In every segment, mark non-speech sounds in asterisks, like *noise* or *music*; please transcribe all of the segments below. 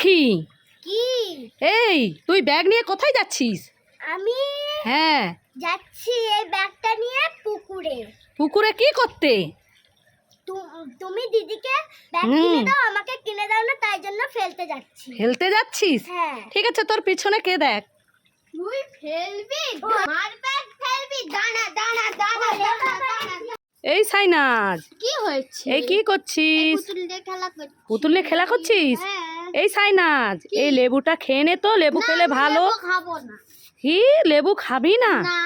পাখি কি? এই তুই ব্যাগ নিয়ে কোথায় যাচ্ছিস? আমি হ্যাঁ। যাচ্ছি এই ব্যাগটা নিয়ে পুকুরে। পুকুরে কি করতে? তুমি দিদিকে ব্যাগ কিনে দাও আমাকে কিনে দাও না তাই জন্য ফেলতে যাচ্ছি। ফেলতে যাচ্ছিস? হ্যাঁ। ঠিক আছে তোর পিছনে কে দেখ? তুই ফেলবি আমার ব্যাগ ফেলবি দানা দানা দানা দানা এই সাইনাজ। কি হয়েছে? এই কি করছিস? পুতুল দিয়ে খেলা করছি পুতুল নিয়ে খেলা করছিস? হ্যাঁ। এই সাইনাজ এই লেবুটা খেয়ে নে তো লেবু খেলে ভালো। কি লেবু খাবি না? না।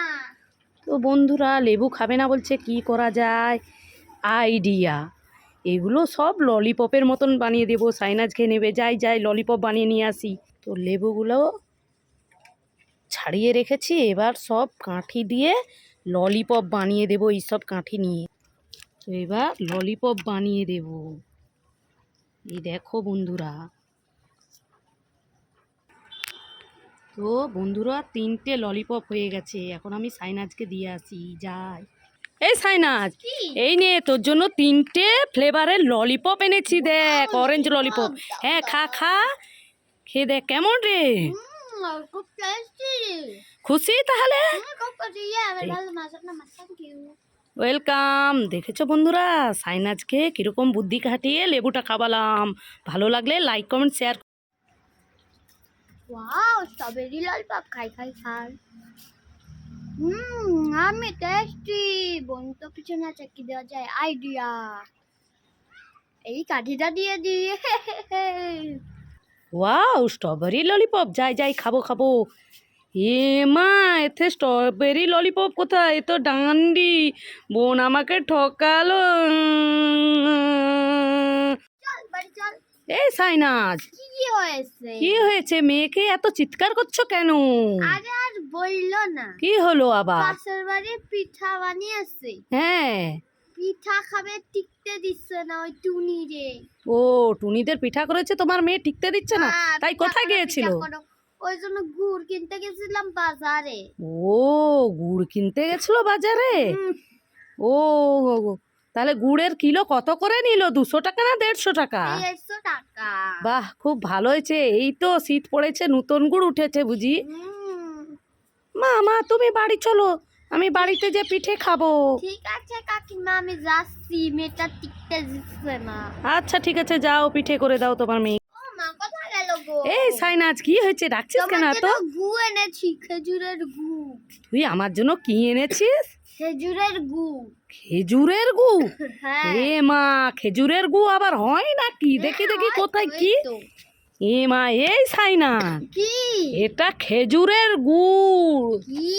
তো বন্ধুরা লেবু খাবে না বলছে কি করা যায়? আইডিয়া। এগুলো সব ললিপপের মতন বানিয়ে দেবো। সাইনাজ খেয়ে নেবে যাই যাই ললিপপ বানিয়ে নিয়ে আসি। তো লেবুগুলো ছাড়িয়ে রেখেছি এবার সব কাঠি দিয়ে ললিপপ বানিয়ে দেবো এইসব কাঠি নিয়ে। তো এবার ললিপপ বানিয়ে দেব। এই দেখো বন্ধুরা তো বন্ধুরা তিনটে ললিপপ হয়ে গেছে। এখন আমি সাইনাজকে দিয়ে আসি। যাই। এই সাইনাজ এই নে তোর জন্য তিনটে ফ্লেভারের ললিপপ এনেছি দেখ অরেঞ্জ ললিপপ হ্যাঁ খা খা। খেয়ে দেখ কেমন রে? খুশি তাহলে? ওয়েলকাম দেখেছ বন্ধুরা সাইনাজকে কীরকম বুদ্ধি খাটিয়ে লেবুটা খাওয়ালাম। ভালো লাগলে like comment share wow strawberry lollipop খাই খাই খাই হুম আমি টেস্টি বোন তো পিছনে চাকি দেওয়া যায় আইডিয়া এই কাঠিটা দিয়ে দিয়ে ওয়াও স্ট্রবেরি ললিপপ যাই যাই খাব খাব এ মা এতে স্ট্রবেরি ললিপপ কোথায় এ তো ডান্ডি বোন আমাকে ঠকালো এ সাইনাজ হয়েছে? কি হয়েছে? মেয়েকে এত চিৎকার করছ কেন? আরে আর বলল না। কি হলো আবার? পাশের বাড়ি পিঠা বানিয়েছে। হ্যাঁ। পিঠা খাবে টিকতে দিচ্ছে না ওই টুনি রে ও টুনিদের পিঠা করেছে তোমার মেয়ে টিকতে দিচ্ছে না? হ্যাঁ, তাই কোথায় গিয়েছিল? ওই জন্য গুড় কিনতে গেছিলাম বাজারে। ও গুড় কিনতে গেছিল বাজারে? ও। তাহলে গুড়ের কিলো কত করে নিল? দুশো টাকা না দেড়শো টাকা? বাহ খুব ভালো হয়েছে। এই তো শীত পড়েছে নতুন গুড় উঠেছে বুঝি? মা মা তুমি বাড়ি চলো। আমি বাড়িতে যে পিঠে খাব। ঠিক আছে কাকিমা আমি যাচ্ছি। মেয়েটা টিকতে দিচ্ছে না। আচ্ছা ঠিক আছে যাও পিঠে করে দাও তোমার মেয়ে। এই সাইনাজ কি হয়েছে? ডাকছিস কেন জন্য গু এনেছি খেজুরের গু তুই আমার জন্য কি এনেছিস? খেজুরের গু। খেজুরের গু? *laughs* হ্যাঁ। এ মা খেজুরের গু আবার হয় নাকি? দেখি দেখি কোথায় কি? এ মা এই সাইনা। কি? এটা খেজুরের গুড় কি?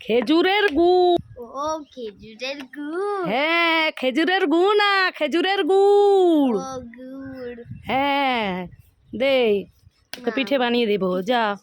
খেজুরের গুড় ও খেজুরের গু। হ্যাঁ খেজুরের গু না খেজুরের গুড়। ও গুড়। হ্যাঁ দে তোকে পিঠে বানিয়ে দেবো যা।